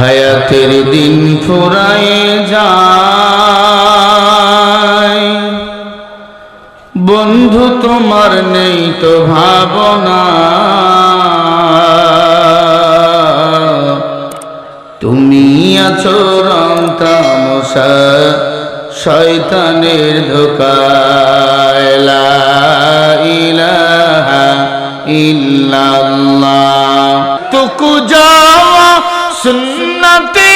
হায়াতের দিন ফুরায় যায়। বন্ধু তোমার নেই তো ভাবনা। তুমি আছো রং তামসা শয়তানের ধোকায়। ইলাহা ইল্লাল্লাহ। তুকু যাওয়া সুন্নতি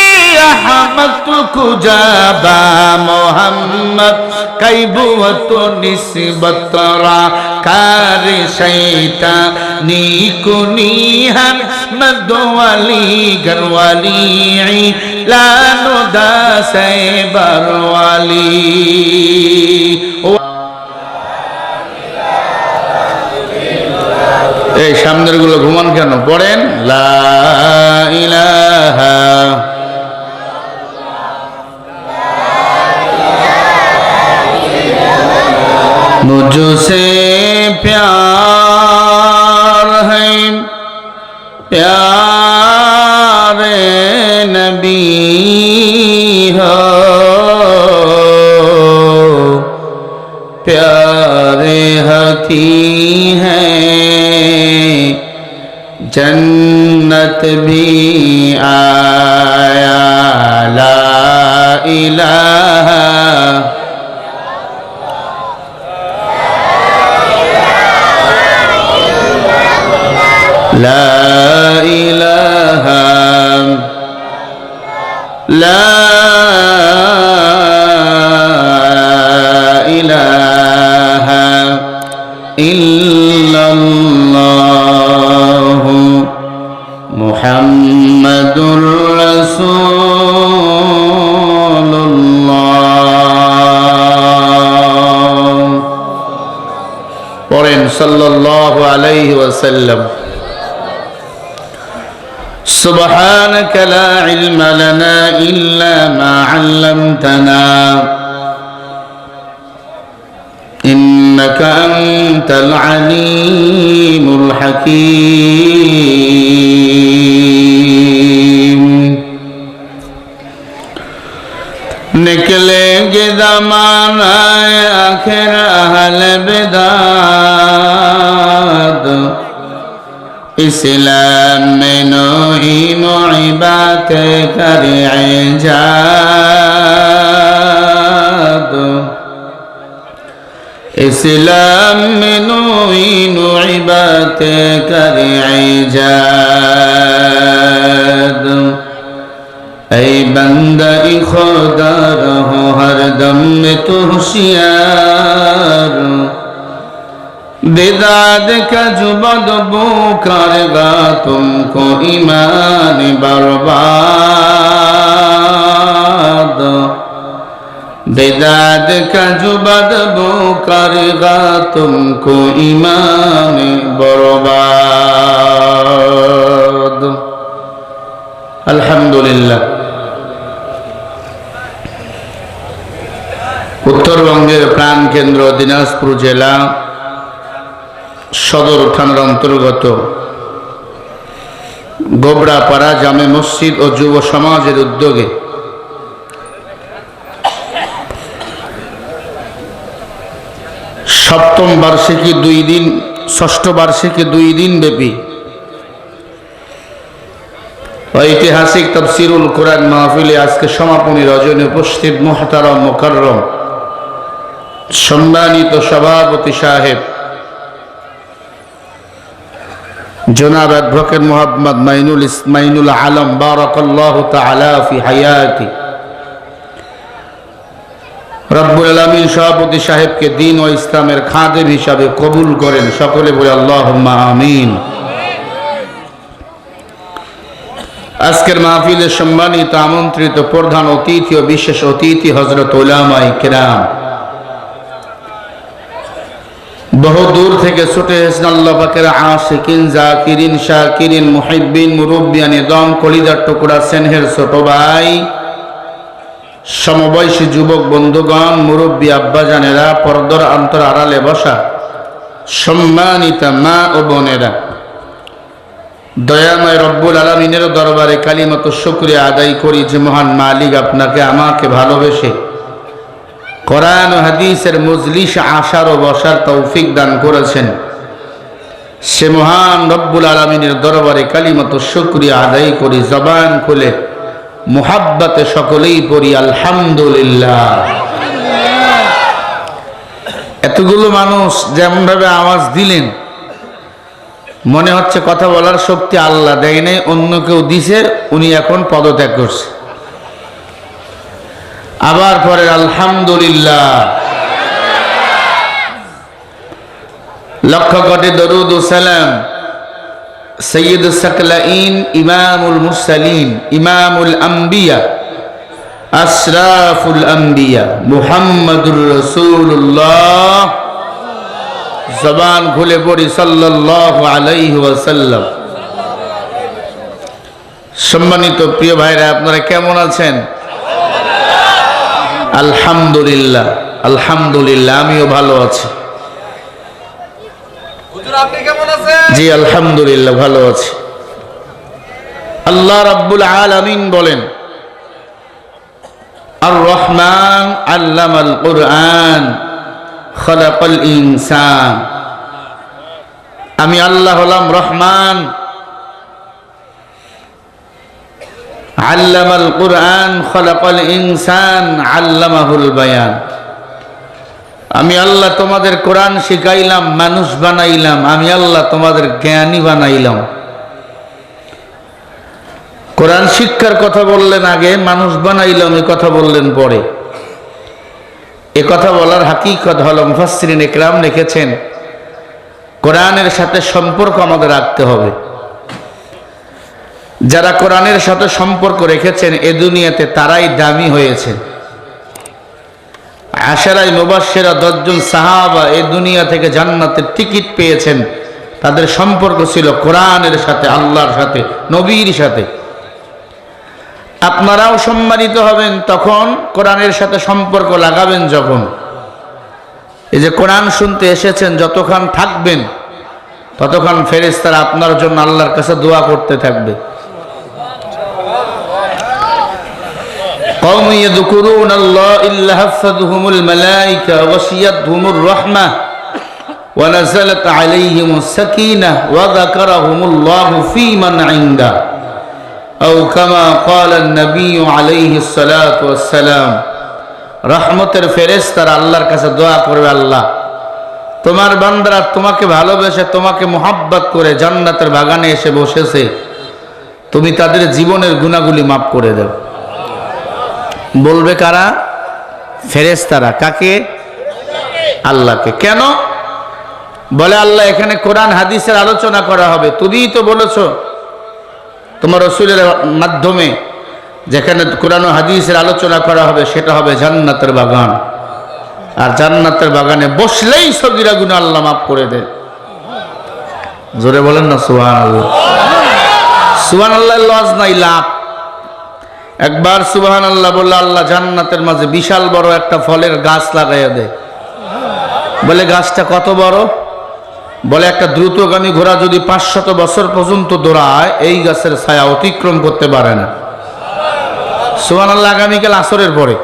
আহমদ কুজাবা মোহাম্মদ, কাইবুয়ত নিসবত রা কার শৈতা নিকুনিহান মদওয়ালি গরওয়ালি, লানো দাসে বরওয়ালি। جنت بھی آیا لا الہ لا الہ لا وسلم. سبحانك لا علم لنا إلا ما علمتنا. إنك أنت العليم الحكيم. نکلے معنا يا آخر أهل بدار ইসলাম মেনো ইমাকে করে যা ইসলাম মেনো ইমাকে করে যা এই বন্দরি খোদার হরদম তুশিয়ার দিদা দেখা যুবদ বউ কারগা তুমি ইমান বরবাদ। দিদা দেখা যুবদ বউ কারগা তুমি ইমান বরবাদ। আলহামদুলিল্লাহ। উত্তরবঙ্গের প্রাণ কেন্দ্র দিনাজপুর জেলা সদর থানার অন্তর্গত গোবরাপাড়া জামে মসজিদ ও যুব সমাজের উদ্যোগে সপ্তম বার্ষিকী দুই দিন, ষষ্ঠ বার্ষিকী দুই দিন ব্যাপী ঐতিহাসিক তফসিরুল কোরআন মাহফিলে আজকে সমাপনী রজনী উপস্থিত মোহতারম মোকাররম সম্মানিত সভাপতি সাহেব জনাব অ্যাডভোকেট মোহাম্মদ মাইনুল ইসমাইনুল আলম, বারাকাল্লাহু তাআলা হায়াতি। রব্বুল আলামিন সভাপতি সাহেবকে দিন ও ইসলামের খাদেম হিসাবে কবুল করেন। সকলে বলে আল্লাহুম্মা আমিন। আজকের মাহফিলের সম্মানিত আমন্ত্রিত প্রধান অতিথি ও বিশেষ অতিথি হজরত ওলামাই কেরাম। বহু দূর থেকে ছুটে এসেছেন আল্লাহ পাকের আশিকিন, জাকিরিন, শাকিরিন, মুহিব্বিন মুরব্বিয়ানি দম কলিদার টুকরা, সেনহের ছোট ভাই, সমবয়সী যুবক বন্ধুগণ, মুরব্বী আব্বাজানেরা পর্দর অন্তর আড়ালে বসা, সম্মানিতা মা ও বোনেরা। দয়াময় রব্বুল আলমিনের দরবারে কালিমত শুক্রিয়া আদায় করি যে মহান মালিক আপনাকে আমাকে ভালোবেসে কোরআন ও হাদিসের মজলিস আসার ও বসার তৌফিক দান করেছেন। সে মহান রব্বুল আলমিনের দরবারে কালিমত শুক্রিয়া আদায় করি, জবান খুলে মুহাব্বাতে সকলেই পড়ি, আলহামদুলিল্লাহ। এতগুলো মানুষ যেমনভাবে আওয়াজ দিলেন, মনে হচ্ছে কথা বলার শক্তি আল্লাহ দেয় নাই, অন্য কেউ দিছে, উনি এখন পদত্যাগ করছে। আবার পরে আলহামদুলিল্লাহ। লক্ষ কোটি দরুদ সালাম সৈয়দ সকলাইন ইমামুল মুরসালিন, ইমামুল আম্বিয়া, আশরাফুল আম্বিয়া, মুহাম্মদুর রসুল্লাহ জবান খুলে পড়ি, সাল্লাল্লাহু আলাইহি সম্মানিত প্রিয় ভাইরা, আপনারা কেমন আছেন? আলহামদুলিল্লাহ আলহামদুলিল্লাহ আমিও ভালো আছি। জি আলহামদুলিল্লাহ ভালো আছি। আল্লাহ রাব্বুল আলামিন বলেন আর রহমান আল্লামাল কুরআন খলাকাল ইনসান। আমি আল্লাহ হলাম রহমান আল্লামাল কুরআন খলাকাল ইনসান আল্লামাহুল বায়ান। আমি আল্লাহ তোমাদের কোরআন শিখাইলাম, মানুষ বানাইলাম, আমি আল্লাহ তোমাদের জ্ঞানী বানাইলাম। কোরআন শিক্ষার কথা বললেন আগে, মানুষ বানাইলাম এই কথা বললেন পরে। এ কথা বলার হাকিকত হল মুফাসরিন একরাম লিখেছেন, কোরআনের সাথে সম্পর্ক আমাদের রাখতে হবে। যারা কোরআনের সাথে সম্পর্ক রেখেছেন এ দুনিয়াতে তারাই দামি হয়েছেন আশারাই মুবাসেরা দশজন সাহাবা এ দুনিয়া থেকে জান্নাতের টিকিট পেয়েছেন। তাদের সম্পর্ক ছিল কোরআনের সাথে, আল্লাহর সাথে, নবীর সাথে। আপনারাও সম্মানিত হবেন, তখন কোরআনের সাথে সম্পর্ক লাগাবেন যখন। এই যে কোরআন শুনতে এসেছেন, যতক্ষণ থাকবেন, ততক্ষণ ফেরেস্তারা আপনার জন্য আল্লাহর কাছে দোয়া করতে থাকবে। قوم يذكرون الله إلا حفتهم الملائكة وغشيتهم الرحمة ونزلت عليهم السكينة وذكرهم الله في من عنده أو كما قال النبي عليه الصلاة والسلام রহমতের ফেরেস্তার আল্লাহর কাছে দোয়া করবে আল্লাহ তোমার বান্দারা তোমাকে ভালোবেসে তোমাকে মোহাব্বত করে জান্নাতের বাগানে এসে বসেছে তুমি তাদের জীবনের গুণাগুলি মাফ করে দেও বলবে কারা? ফেরেস্তারা কাকে? আল্লাহকে। কেন? বলে, আল্লাহ, এখানে কোরআন, হাদিসের আলোচনা করা হবে। তুমিই তো বলেছ, তোমার রসুলের মাধ্যমে যেখানে কোরআন হাদিসের আলোচনা করা হবে, সেটা হবে জান্নাতের বাগান। আর জান্নাতের বাগানে বসলেই সগিরা গুণা আল্লাহ মাফ করে দেয়। জোরে বলেন না সুহান আল্লাহ সুহান আল্লাহ লজ নাই, লাভ। একবার সুবাহান আল্লাহ বললে, আল্লাহ জান্নাতের মাঝে বিশাল বড় একটা ফলের গাছ লাগাইয়া দেয় বলে, গাছটা কত বড়? বলে, একটা দ্রুতগামী ঘোড়া যদি পাঁচশত বছর পর্যন্ত দৌড়ায়, এই গাছের ছায়া অতিক্রম করতে পারে না। সুবান আল্লাহ আগামীকাল আসরের পরে।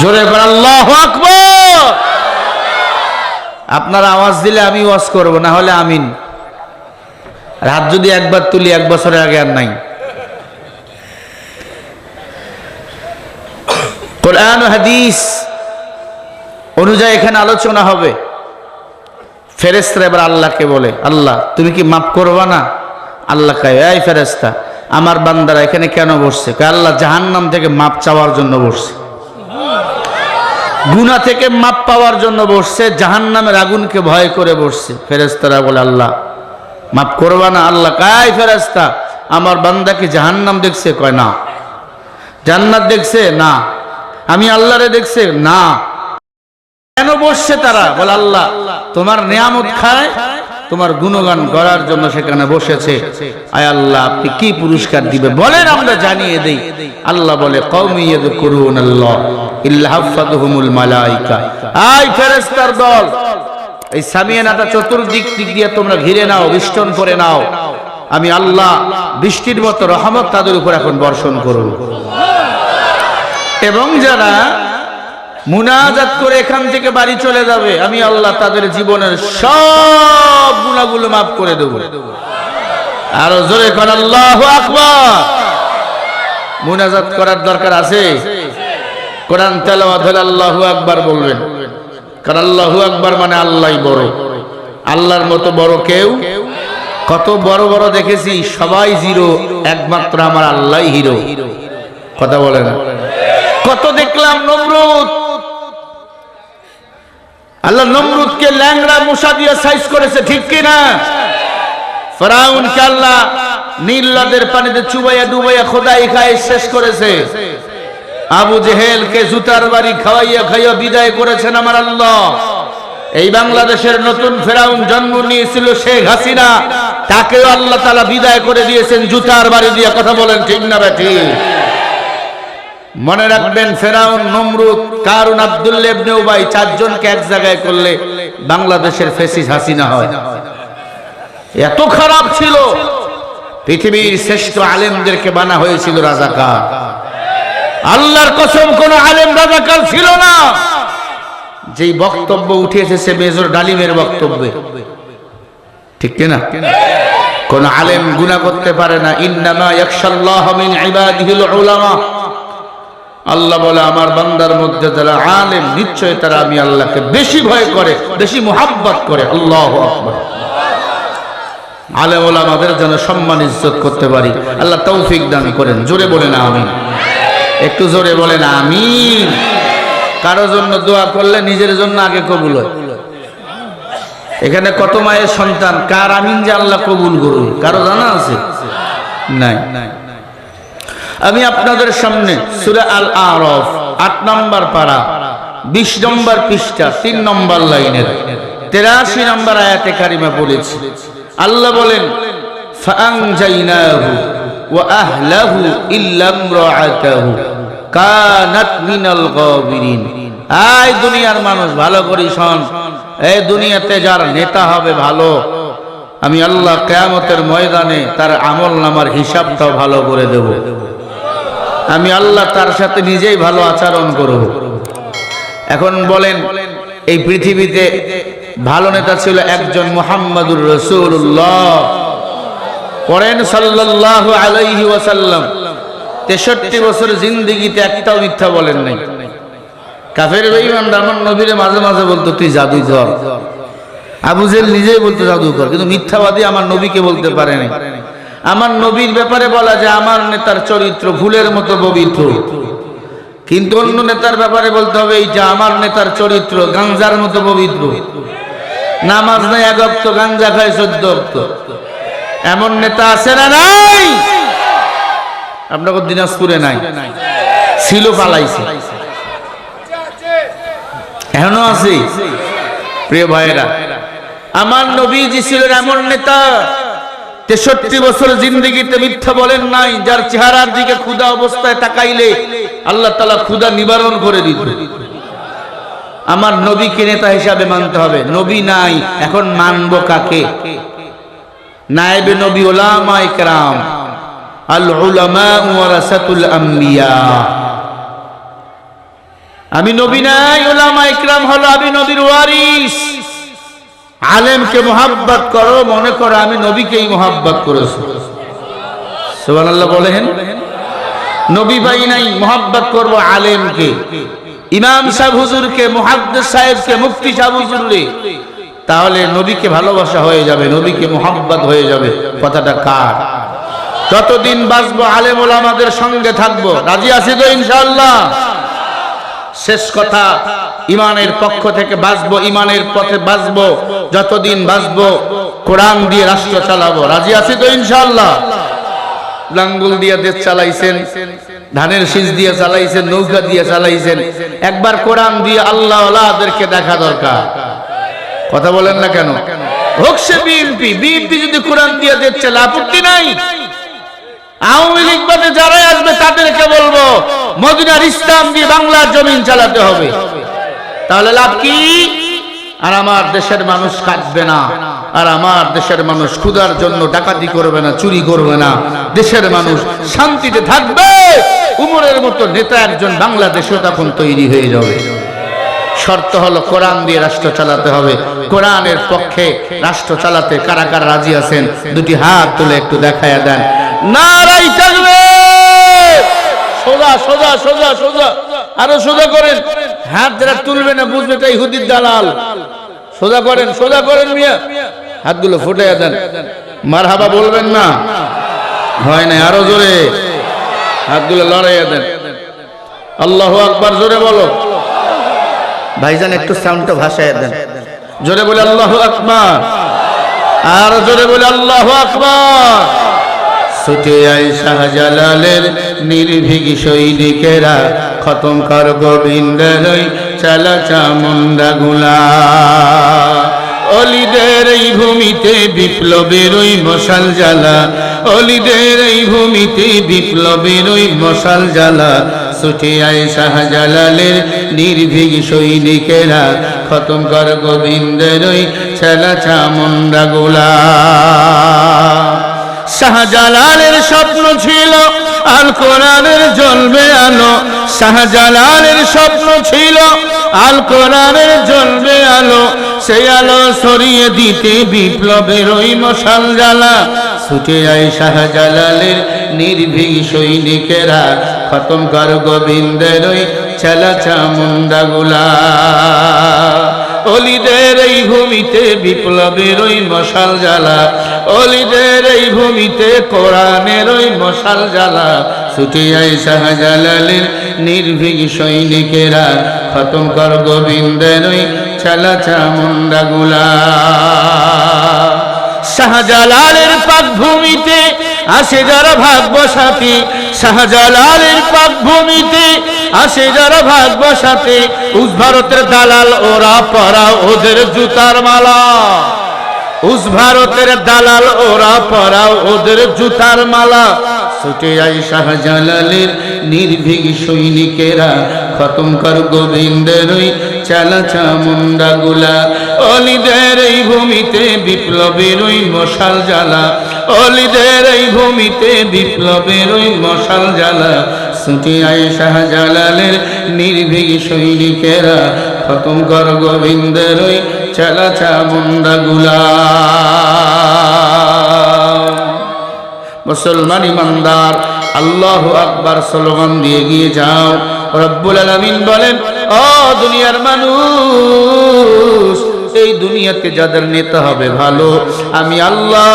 জোরে আল্লাহ আপনারা আওয়াজ দিলে আমি ওয়াজ করব, না হলে আমিন। রাত যদি একবার তুলি, এক বছরের আগে আর নাই। কোরআন হাদিস অনুযায়ী এখানে আলোচনা হবে। ফেরেস্তা এবার আল্লাহকে বলে, আল্লাহ, তুমি কি মাফ করবা না? আল্লাহ কায়, এই ফেরেস্তা আমার বান্দারা এখানে কেন বসছে? আল্লাহ জাহান্নাম থেকে মাপ চাওয়ার জন্য বসছে। গুনা থেকে মাপ পাওয়ার জন্য বসছে, জাহান্নামের আগুনকে ভয় করে বসছে। ফেরেস্তারা বলে, আল্লাহ মাফ করবা না? আল্লাহ কায় ফেরেস্তা আমার বান্দা কি জাহান্নাম দেখছে? কয়, না। জান্নাত দেখছে? না। আমি আল্লাহরে দেখছে, না। কেন বসছে তারা? বলে, আল্লাহ, তোমার নিয়ামত খায়, তোমার গুণগান করার জন্য সেখানে বসেছে। আয় আল্লাহ, আপনি কি পুরস্কার দিবে? বলেন, আমরা জানিয়ে দেই। আল্লাহ বলে করুন আয় ফেরেশতার দল, এই সামিয়ানাটা চতুর্দিক দিক দিয়ে তোমরা ঘিরে নাও, বিষ্টন করে নাও। আমি আল্লাহ বৃষ্টির মতো রহমত তাদের উপর এখন বর্ষণ করব এবং যারা মুনাজাত করে এখান থেকে বাড়ি চলে যাবে, আমি আল্লাহ তাদের জীবনের সব গুণাগুলো মাফ করে দেব। আরও জোরে কর আল্লাহ আকবার। মুনাজাত করার দরকার আছে? কোরআন তেলাওয়াত আল্লাহু আকবার বলবেন। কারণ আল্লাহু আকবার মানে আল্লাহই বড়। আল্লাহর মতো বড় কেউ? কত বড় বড় দেখেছি, সবাই জিরো, একমাত্র আমার আল্লাহ হিরো। কথা বলে না? কত দেখলাম নমরুদ। আল্লাহ নমরুদকে ল্যাংড়া মশা দিয়ে সাইজ করেছে, ঠিক কি না ফেরাউনকে আল্লাহ নীল নদের পানিতে চুবাইয়া ডুবাইয়া খোদাই খায় শেষ করেছে। আবু জেহেলকে জুতার বাড়ি খাওয়াইয়া খাইয়া বিদায় করেছেন আমার আল্লাহ। এই বাংলাদেশের নতুন ফেরাউন জন্ম নিয়েছিল শেখ হাসিনা। তাকেও আল্লাহ তালা বিদায় করে দিয়েছেন, জুতার বাড়ি দিয়ে। কথা বলেন ঠিক না বেঠি মনে রাখবেন, ফেরাউন, নমরুদ, কারুন আব্দুল্লাহ ইবনে উবাই চারজনকে এক জায়গায় করলে বাংলাদেশের ফেসিস হাসিনা হয়। এত খারাপ ছিল। পৃথিবীর শ্রেষ্ঠ আলেমদেরকে বানা হয়েছিল রাজাকার। আল্লাহর কসম, কোন আলেম রাজাকার ছিল না। যেই বক্তব্য উঠে এসেছে মেজর ডালিমের বক্তব্যে। ঠিক না? কোন আলেম গুনাহ করতে পারে না। ইন্নামা ইয়াখশাল্লাহ মিন ইবাদিহিল উলামা। আল্লাহ বলে, আমার বান্দার মধ্যে যারা আলেম, নিশ্চয় তারা আমি আল্লাহকে বেশি ভয় করে, বেশি মোহাব্বত করে। আল্লাহ আকবার। আলেম ওলামাদের যেন সম্মান ইজ্জত করতে পারি। আল্লাহ তৌফিক দান করেন। জোরে বলে না আমিন। একটু জোরে বলেন, আমিন। কারও জন্য দোয়া করলে নিজের জন্য আগে কবুল হয়। এখানে কত মায়ের সন্তান? কার আমিন যে আল্লাহ কবুল করুন? কারও জানা আছে? নাই নাই। আমি আপনাদের সামনে সুরে আল আরফ আট নম্বর পাড়া বিশ নম্বর পৃষ্ঠা, তিন নম্বর লাইনের, তেরাশি নম্বর আয়াতে কারিমা বলেছি। আল্লাহ বলেন দুনিয়ার মানুষ, ভালো করি শোন এই দুনিয়াতে যার নেতা হবে ভালো। আমি আল্লাহ কেয়ামতের ময়দানে তার আমল নামার হিসাবটাও ভালো করে দেব। আমি আল্লাহ তার সাথে নিজেই ভালো আচরণ করব। এখন বলেন, এই পৃথিবীতে ভালো নেতা ছিল একজন মোহাম্মদুর রসুল্লাহ পড়েন সাল্লাহ আলাইহি ওয়াসাল্লাম। তেষট্টি বছর জিন্দিগিতে একটাও মিথ্যা বলেন নাই। কাফের বেঈমান আমার নবীরে মাঝে মাঝে বলতো, তুই জাদুঘর। আবু জেল নিজেই বলতো, জাদুঘর। কিন্তু মিথ্যাবাদী আমার নবীকে বলতে পারে নাই আমার নবীর ব্যাপারে বলা যায় আমার নেতার চরিত্র ভুলের মতো পবিত্র। কিন্তু অন্য নেতার ব্যাপারে বলতে হবে, এই যে আমার নেতার চরিত্র গাঞ্জার মতো পবিত্র। নামাজ নাই, এক অক্ত গাঞ্জা খায় অক্ত। এমন নেতা আছে না নাই? আপনাকে দিনাজপুরে নাই। ছিল পালাইছে। এখনও আছে। প্রিয় ভাইয়েরা, আমার নবীজি ছিলেন এমন নেতা তেষট্টি বছর জিন্দগিতে মিথ্যা বলেন নাই, যার চেহারার দিকে ক্ষুদা অবস্থায় তাকাইলে আল্লাহ তালা ক্ষুদা নিবারণ করে দিত। আমার নবীকে নেতা হিসাবে মানতে হবে। নবী নাই, এখন মানব কাকে? নায়েবে নবী ওলামা ইকরাম আল উলামা ওয়ারাসাতুল আম্বিয়া। আমি নবী নাই ওলামা ইকরাম হলো আমি নবীর ওয়ারিস। আলেমকে মোহাব্বত করো, মনে করো আমি নবীকেই মোহাব্বত করেছি। সুবহানাল্লাহ বলেন, নবী ভাই নাই, মোহাব্বত করব আলেমকে। ইমাম সাহেব হুজুরকে, মুহাদ্দিস সাহেবকে, মুফতি সাহেব হুজুরকে। তাহলে নবীকে ভালোবাসা হয়ে যাবে, নবীকে মোহাব্বত হয়ে যাবে। কথাটা কার? যতদিন বাঁচবো আলেম ওলামাদের সঙ্গে থাকব। রাজি আছি তো ইনশাআল্লাহ? শেষ কথা ইমানের পক্ষ থেকে বাঁচবো, ইমানের পথে বাঁচবো, যতদিন বাঁচবো, কোরআন দিয়ে রাষ্ট্র চালাবো। রাজি আছি তো ইনশাআল্লাহ? লাঙ্গুল দিয়ে দেশ চালাইছেন, ধানের শীষ দিয়ে চালাইছেন, নৌকা দিয়ে চালাইছেন। একবার কোরআন দিয়ে আল্লাহ আল্লাহদেরকে দেখা দরকার। কথা বলেন না কেন? হোক সে বিএনপি বিএনপি যদি কোরআন দিয়ে দেশ চালা আপত্তি নাই। আওয়ামী লীগ বাদে যারাই আসবে, তাদেরকে বলব, মদিনার ইসলাম দিয়ে বাংলার জমিন চালাতে হবে। তাহলে লাভ কি? আর আমার দেশের মানুষ কাঁদবে না। আর আমার দেশের মানুষ ক্ষুধার জন্য ডাকাতি করবে না, চুরি করবে না। দেশের মানুষ শান্তিতে থাকবে। উমরের মতো নেতা একজন বাংলাদেশও তখন তৈরি হয়ে যাবে। শর্ত হলো কোরআন দিয়ে রাষ্ট্র চালাতে হবে। কোরআনের পক্ষে রাষ্ট্র চালাতে কারা কারা রাজি আছেন, দুটি হাত তুলে একটু দেখায়া দেন। নারাই থাকবে! সোজা সোজা সোজা সোজা। আরও সোজা করেন। হাত যারা তুলবে না বুঝবে তাই হুদির দালাল। সোজা করেন সোজা করেন মিয়া। হাতগুলো ফুটে দেন। মার হাবা বলবেন না। হয় না আরও জোরে। হাতগুলো লড়াইয়া দেন। আল্লাহ আকবার জোরে বলো। ভাইজান একটু সাউন্ডটা ভাষায় দেন। জোরে বলে আল্লাহ আকবার। আর জোরে বলে আল্লাহ আকবার। ছুটে আয় শাহজালালের নির্ভীক সৈনিকেরা খতম কর গোবিন্দের ওই চালা চামুন্ডা গুলা। অলিদের এই ভূমিতে বিপ্লবের ওই মশাল জ্বালা। অলিদের এই ভূমিতে বিপ্লবের ওই মশাল জ্বালা। ছুটে আয় শাহজালালের নির্ভীক সৈনিকেরা, খতম কর গোবিন্দের ওই ছেলা চামুন্ডা গুলা। শাহজালালের স্বপ্ন ছিল আল কোরআনের জ্বলবে আলো শাহজালালের স্বপ্ন ছিল আল কোরআনের জ্বলবে আলো, সেই আলো সরিয়ে দিতে বিপ্লবের ওই মশাল জ্বালা। ছুটে যায় শাহজালালের নির্ভীক সৈনিকেরা, খতম কর গোবিন্দের ওই ছেলা চামুন্ডা গুলা। অলিদের এই ভূমিতে বিপ্লবের ওই মশাল জ্বালা, অলিদের এই ভূমিতে কোরআনের ওই মশাল জ্বালা। ছুটে যায় শাহজালালের নির্ভীক সৈনিকেরা খতম কর গোবিন্দের ওই ছেলা চামুন্ডা গুলা। শাহজালালের পাক ভূমিতে আসে যারা ভাগ বসাতে শাহজালালের পাক ভূমিতে আসে যারা ভাগ বসাতে উস ভারতের দালাল ওরা পরা ওদের জুতার মালা। উস ভারতের দালাল ওরা পরা ওদের জুতার মালা। ছুটে আই শাহজালালের নির্ভীক সৈনিকেরা। খতম কর গোবিন্দের ওই চালা চামুন্ডা গুলা অলিদের এই ভূমিতে বিপ্লবের ওই মশাল জ্বালা। অলিদের এই ভূমিতে বিপ্লবের ওই মশাল জ্বালা। ছুটে আই শাহজালালের নির্ভীক সৈনিকেরা। খতম কর গোবিন্দের ওই চালা চামুন্ডা গুলা মুসলমান ইমানদার। আল্লাহ আকবার স্লোগান দিয়ে গিয়ে যাও। রব্বুল আলামিন বলেন, ও দুনিয়ার মানুষ, এই দুনিয়াতে যাদের নেতা হবে ভালো, আমি আল্লাহ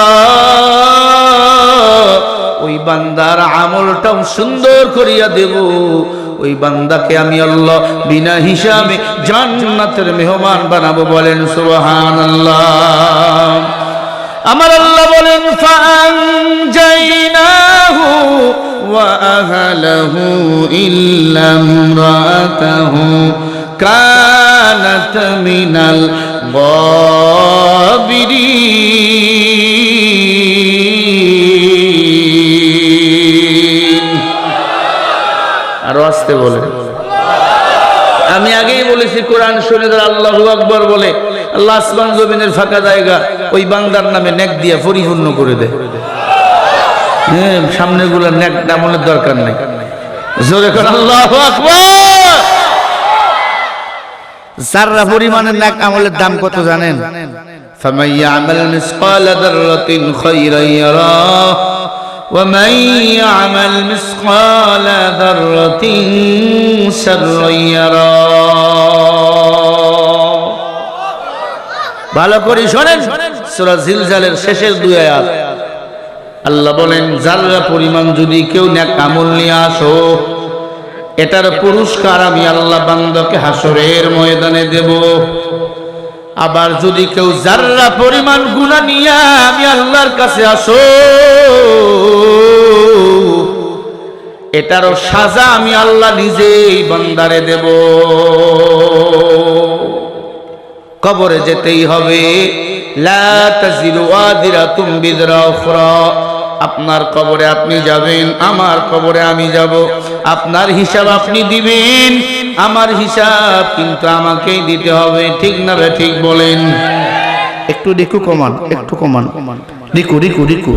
ওই বান্দার আমলটাও সুন্দর করিয়া দেব। ওই বান্দাকে আমি আল্লাহ বিনা হিসাবে জান্নাতের মেহমান বানাবো বলেন সুবহানাল্লাহ। আমার আল্লাহ বলেন ফানজাইনাহু ওয়া ইল্লা আরও আসতে বলে আমি আগেই বলেছি, কোরআন শরীফ আল্লাহ আকবর বলে আল্লাহ আসমান জমিনের ফাঁকা জায়গা ওই বান্দার নামে নেক দিয়া পরিপূর্ণ করে দেয় হ্যাঁ সামনে গুলো নেক নামনের দরকার নেই জোরে করে আল্লাহ আকবর যাররা পরিমাণের নেক আমলের দাম কত জানেন فمن يعمل مثقال ذرة خيرا يراه ومن يعمل مثقال ذرة شرا يراه ভালো করে শোনেন। সূরা জিলজালের শেষের দুই আয়াত। আল্লাহ বলেন যারা পরিমাণ যদি কেউ নেক আমল নিয়ে আসো, এটার পুরস্কার আমি আল্লাহ বান্দকে হাসরের ময়দানে দেব। আবার যদি কেউ যার্রা পরিমাণ গুণা নিয়ে আমি আল্লাহর কাছে আসো, এটারও সাজা আমি আল্লাহ নিজেই বান্দারে দেব। কবরে যেতেই হবে। আপনার কবরে আপনি যাবেন আমার কবরে আমি যাব। আপনার হিসাব আপনি দিবেন আমার হিসাব কিন্তু আমাকেই দিতে হবে। ঠিক না রে ঠিক বলেন। একটু রিকু কমান একটু কমান। রিকু রিকু রিকু।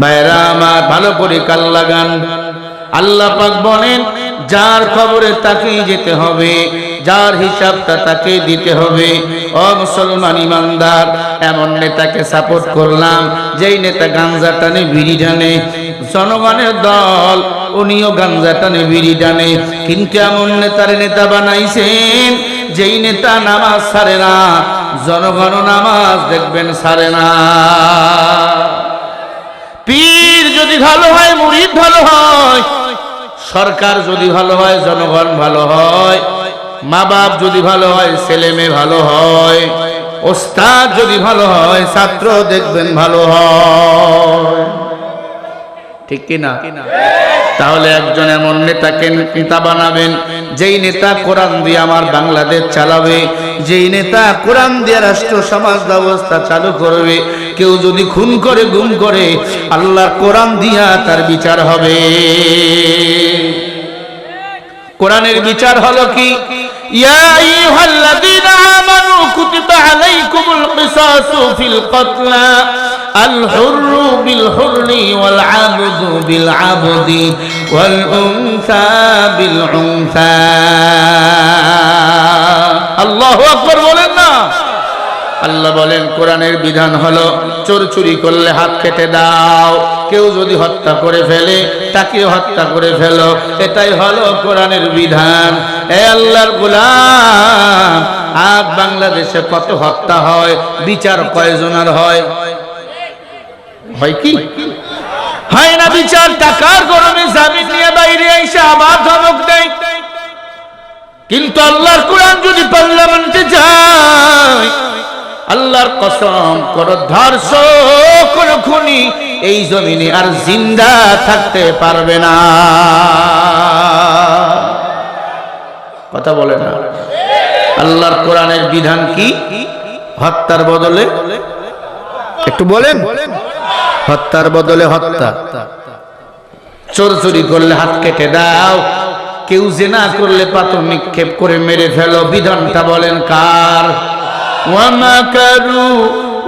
ভাইরা আমার ভালো করে কাল লাগান। আল্লাহ পাক বলেন যার খবরে তাকেই যেতে হবে। যার হিসাবটা তাকে দিতে হবে। ও মুসলমান ইমানদার, এমন নেতাকে সাপোর্ট করলাম, যেই নেতা গাঞ্জা টানে, বিড়ি টানে। জনগণের দল, উনিও গাঞ্জা টানে, বিড়ি টানে। কিন্তু এমন নেতার নেতা বানাইছেন, যেই নেতা নামাজ সারে না জনগণ নামাজ দেখবেন সারে না। পীর যদি ভালো হয়, মুরিদ ভালো হয়, সরকার যদি ভালো হয়, জনগণ ভালো হয়। মা বাপ যদি ভালো হয় ছেলে মেয়ে ভালো হয়, ওস্তাদ যদি ভালো হয়, ছাত্র দেখবেন ভালো হয়। ঠিক কিনা? তাহলে একজন এমন নেতাকে নেতা বানাবেন, যেই নেতা কোরআন দিয়ে আমার বাংলাদেশ চালাবে, যেই নেতা কোরআন দিয়ে রাষ্ট্র, সমাজ ব্যবস্থা চালু করবে, কেউ যদি খুন করে, গুম করে আল্লাহ কোরআন দিয়া তার বিচার হবে। কোরআনের বিচার হলো কি? ইয়া আইয়ুহাল্লাযীনা আমানু কুতিবা আলাইকুমুল কিসাসু ফিল কতলা الحر بالحر والعبد بالعبد والأنثى بالأنثى الله أكبر বলেন না আল্লাহ বলেন কোরআনের বিধান হলো চোর চুরি করলে হাত কেটে দাও কেউ যদি হত্যা করে ফেলে তাকে হত্যা করে ফেলো এটাই হলো কোরআনের বিধান আজ বাংলাদেশে কত হত্যা হয়, বিচার কয়জনের হয়? হয় কি? হয় না বিচার, টাকার গরমে জামিন নিয়ে বাইরে এসে আবার ধমক দেয়। কিন্তু আল্লাহর কোরআন যদি পার্লামেন্টে যায় আল্লাহর কসম কোন ধর্ষ কোন খুনি এই জমিনে আর জিন্দা থাকতে পারবে না। কথা বলে না। আল্লাহর কোরআনের বিধান কি? হত্যার বদলে? একটু বলেন। হত্যার বদলে হত্যা। চোর চুরি করলে হাত কেটে দাও। কেউ জেনা করলে পাথর নিক্ষেপ করে মেরে ফেলো। বিধানটা বলেন কার? ওয়ামাকারু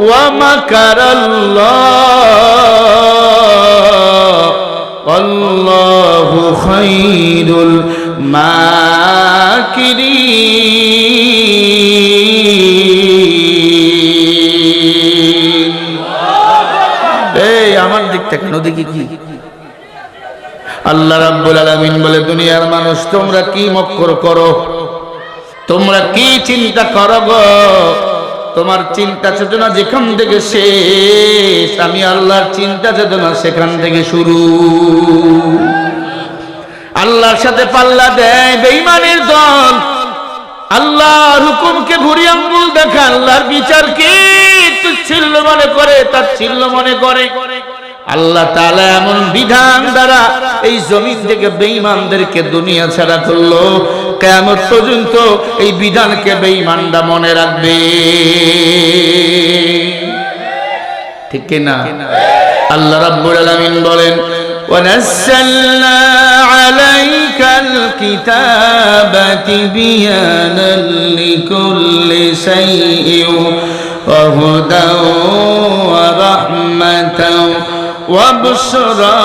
ওয়ামাকারাল্লাহ আল্লাহু খাইরুল এই, আমার দিকটা কেন দেখি কি? আল্লাহ রাব্বুল আলামিন বলে, দুনিয়ার মানুষ, তোমরা কি মক্কর করো? তোমরা কি চিন্তা করো গো? তোমার চিন্তা চেতনা যেখান থেকে শেষ, আমি আল্লাহর চিন্তা চেতনা সেখান থেকে শুরু। আল্লাহর সাথে পাল্লা দেয়, বেঈমানের দল। আল্লাহর হুকুমকে ঘুরি আঙ্গুল দেখা আল্লাহর বিচারকে তুচ্ছিল্য মনে করে, তার ছিল্ল মনে করে। আল্লাহ তাআলা এমন বিধান দ্বারা এই জমিন থেকে বেঈমানদেরকে দুনিয়া ছাড়া করল। কিয়ামত পর্যন্ত এই বিধানকে বেঈমানরা মনে রাখবে। ঠিক কি না আল্লাহ রাব্বুল আলামিন বলেন ونزلنا عليك الكتاب تبيانا لكل شيء وهدى ورحمة وبشرى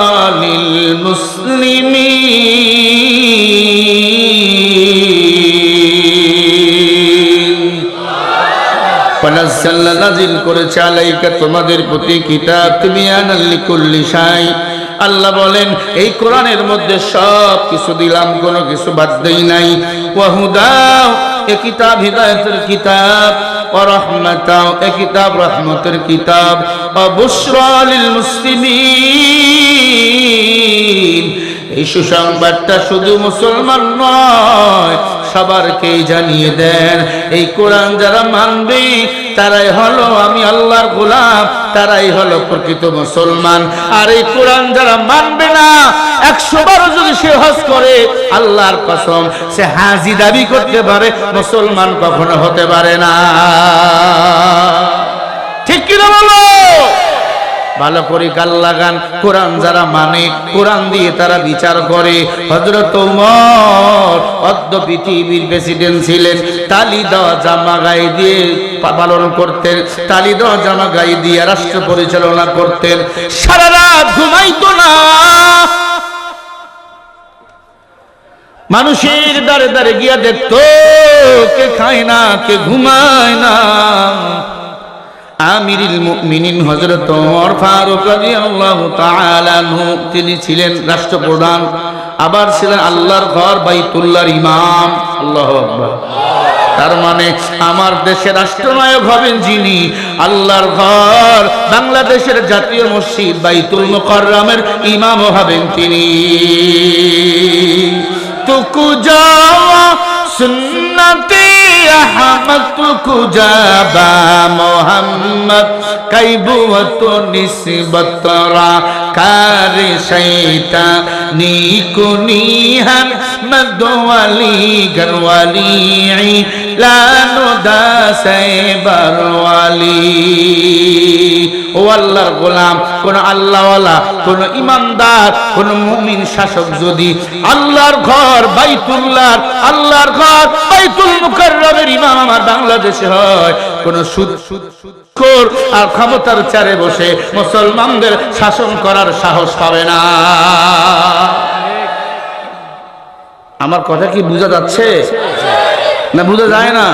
للمسلمين ونزلنا নাজিল করেছে আলাইকা তোমাদের প্রতি কিতাব তিবিয়ানাল লিকুল্লি শাই আল্লাহ বলেন, এই কোরআনের মধ্যে সব কিছু দিলাম, কোনো কিছু বাদ দেই নাই। ওয়াহুদাও এ কিতাব, হৃদায়তের কিতাব অরহমতাও এ কিতাব, রহমতের কিতাব। অবশ্রালিল মুসলিমিন এই সুসংবাদটা শুধু মুসলমান নয় সবারকেই জানিয়ে দেন। এই কোরআন যারা মানবে, তারাই হলো আমি আল্লাহর গোলাম, তারাই হলো প্রকৃত মুসলমান। আর এই কোরআন যারা মানবে না একশো বারো যদি সে হজ করে, আল্লাহর কসম, সে হাজি দাবি করতে পারে, মুসলমান কখনো হতে পারে না। ঠিক কিনা বলো? ভালো করে গাল লাগান। কোরআন যারা মানে কোরআন দিয়ে তারা বিচার করে। হজরত উমর অদ্য পৃথিবীর প্রেসিডেন্ট ছিলেন। তালি দেওয়া জামা দিয়ে পালন করতেন। তালি দেওয়া জামা গায়ে দিয়ে রাষ্ট্র পরিচালনা করতেন। সারা রাত ঘুমাইতো না। মানুষের দ্বারে দ্বারে গিয়া দেখতো, কে খায় না, কে ঘুমায় না। তিনি ছিলেন রাষ্ট্রপ্রধান। আবার ছিলেন আল্লাহর ঘর বাইতুল্লাহর ইমাম। তার মানে আমার দেশের রাষ্ট্রনায়ক হবেন যিনি আল্লাহর ঘর, বাংলাদেশের জাতীয় মসজিদ বাইতুল মুকাররমের ইমামও হবেন তিনি। তুকু যাওয়া সুন্নতি আহমদ তুকু যাবা মোহাম্মদ কাইবুয়ত নিসবতরা কার শৈতা নিকুনিহান মদওয়ালি গরওয়ালি লানো দাসে বরওয়ালি। ও আল্লাহর গোলাম, কোন আল্লাহওয়ালা, কোন ইমানদার, কোন মুমিন শাসক যদি আল্লাহর ঘর বাইতুল্লাহ আল্লাহর ঘর বাইতুল মুকাররমের ইমাম আমার বাংলাদেশে হয়, কোন সুদ সুদ সুদখোর আর ক্ষমতার চারে বসে মুসলমানদের শাসন করার সাহস পাবে না। আমার কথা কি বোঝা যাচ্ছে? না বোঝা যায় না।